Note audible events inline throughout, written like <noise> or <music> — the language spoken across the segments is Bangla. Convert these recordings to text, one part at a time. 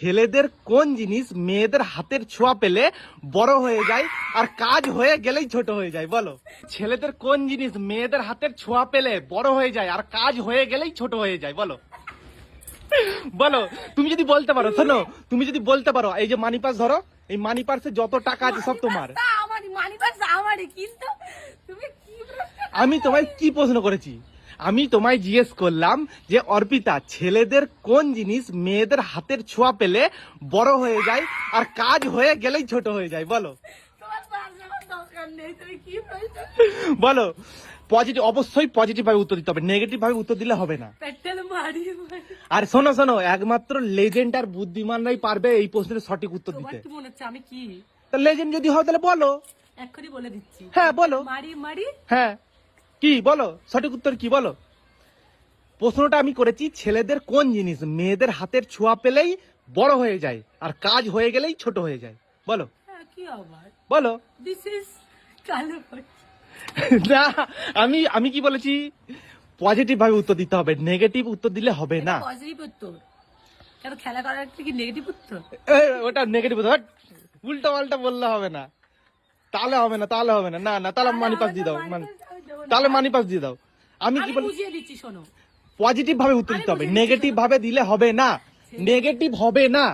ছেলেদের কোন জিনিস মেয়েদের হাতের ছোঁয়া পেলে বড় হয়ে যায় আর কাজ হয়ে গেলেই ছোট হয়ে যায়? বলো। ছেলেদের কোন জিনিস মেয়েদের হাতের ছোঁয়া পেলে বড় হয়ে যায় আর কাজ হয়ে গেলেই ছোট হয়ে যায়? বলো। বলো তুমি যদি বলতে পারো শোনো তুমি যদি বলতে পারো এই যে মানি পাস ধরো এই মানি পার্সে যত টাকা আছে সব তোমার। মানি পার্স আমারই কিন্তু তুমি কি আমি তোমায় কি প্রশ্ন করেছি? আমি তোমায় জিজ্ঞেস করলাম যে অর্পিতা ছেলেদের কোন জিনিস মেয়েদের হাতের ছোঁয়া পেলে বড় হয়ে যায় আর কাজ হয়ে গেলেই ছোট হয়ে যায়? বলো। বলো। পজিটিভ অবশ্যই পজিটিভ ভাবে উত্তর দিতে হবে। নেগেটিভ ভাবে উত্তর দিলে হবে না। আর শোনো শোনো একমাত্র লেজেন্ড আর বুদ্ধিমানরাই পারবে এই প্রশ্নের সঠিক উত্তর দিতে। আমি কি? লেজেন্ড যদি হয় তাহলে বলো। এক্ষুনি বলে দিচ্ছি। হ্যাঁ বলো। মারি মারি। হ্যাঁ। কি বলো? সঠিক উত্তর কি বলো? প্রশ্নটা আমি করেছি ছেলেদের কোন জিনিস? মেয়েদের হাতের ছোঁয়া পেলেই বড় হয়ে যায় আর কাজ হয়ে গেলেই ছোট হয়ে যায়। বলো। হ্যাঁ কি বলো। দিস ইজ <laughs> না আমি আমি কি বলেছি? পজিটিভ ভাবে উত্তর দিতে হবে। নেগেটিভ উত্তর দিলে হবে না। এটা পজিটিভ উত্তর। কেন খেলা করার কি নেগেটিভ উত্তর? এই, ওটা নেগেটিভ উল্টা পাল্টা বললে হবে না। তাহলে হবে না তাহলে হবে না। না না তাহলে মানি পাস দিয়ে দাও। মানি- তাহলে মানি পাস দিয়ে দাও। আমি কি বলি বুঝিয়ে দিচ্ছি শোনো। পজিটিভ ভাবে উত্তর দিতে হবে। নেগেটিভ ভাবে দিলে হবে না। নেগেটিভ হবে না।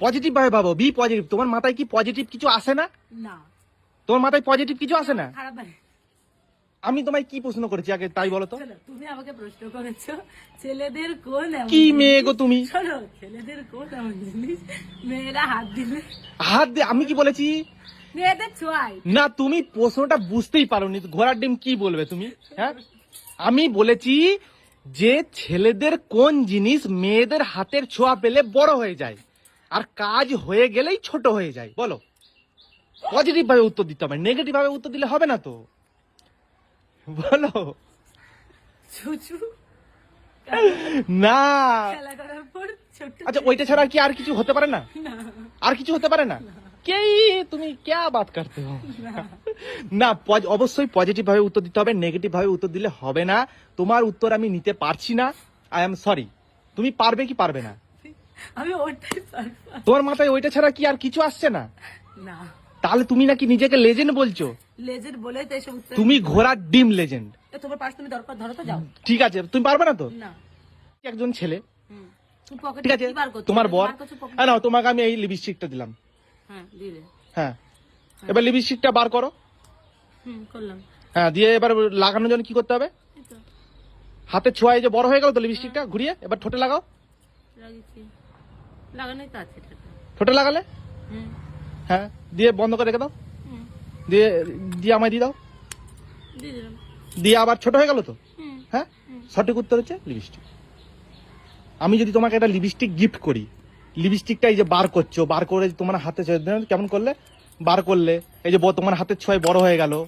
পজিটিভ ভাবে ভাবো। বি পজিটিভ তোমার মাথায় কি পজিটিভ কিছু আসে না? না। তোমার মাথায় পজিটিভ কিছু আসে না? খারাপ লাগে আমি তোমায় কি প্রশ্ন করেছি আগে তাই বলো তো? তুমি আমাকে প্রশ্ন করেছ ছেলেদের কোন কি মেয়ে গো তুমি? ছেলেদের কোন জিনিস মেয়েরা হাত দিলে হাত দিয়ে আমি কি বলেছি? মেয়েদের না তুমি প্রশ্নটা বুঝতেই পারোনি। ঘোড়ার ডিম কি বলবে তুমি? হ্যাঁ? আমি বলেছি যে ছেলেদের কোন জিনিস মেয়েদের হাতের ছোঁয়া পেলে বড় হয়ে যায়? আর কাজ হয়ে গেলেই ছোট হয়ে যায়। বলো। পজিটিভ ভাবে উত্তর দিতে হবে। নেগেটিভ ভাবে উত্তর দিলে হবে না তো? বলো। না। আচ্ছা ওইটা ছাড়া কি আর কিছু হতে পারে না? আর কিছু হতে পারে না। কে তুমি ক্যা বাত করতে হো না অবশ্যই পজিটিভ ভাবে উত্তর দিতে হবে নেগেটিভ ভাবে উত্তর দিলে হবে না। তোমার উত্তর আমি নিতে পারছি না। আই এম সরি তুমি পারবে কি পারবে না? আমি পারব। তোমার মাথায় ওইটা ছাড়া কি আর কিছু আসছে না? না। তাহলে তুমি নাকি নিজেকে লেজেন্ড বলছো? লেজের বলে তো এসব তুমি ঘোড়ার ডিম লেজেন্ড তোমার পাশ তুমি দরকার ধরো তো যাও। ঠিক আছে তুমি পারবে না তো? না। একজন ছেলে। ঠিক আছে কি? তোমার বর। না তোমাকে আমি এই লিপস্টিকটা দিলাম। হ্যাঁ হ্যাঁ। এবার লিপস্টিকটা বার করো। হ্যাঁ দিয়ে এবার লাগানোর জন্য কি করতে হবে? হাতে ছোঁয়ায় যে বড় হয়ে গেল তো লিপস্টিকটা ঘুরিয়ে এবার ঠোঁটে লাগাও। ঠোঁটে। লাগালে? হ্যাঁ দিয়ে বন্ধ করে রেখে দাও। দিয়ে দিয়ে আমায় দিয়ে দাও। দিয়ে আবার ছোট হয়ে গেল তো? হ্যাঁ? সঠিক উত্তর হচ্ছে লিপস্টিক। আমি যদি তোমাকে একটা লিপস্টিক গিফট করি লিপস্টিকটা এই যে বার করছ, বার করে তোমার হাতে কেমন করলে? বার করলে। এই যে তোমার হাতের ছয় বড় হয়ে গেল।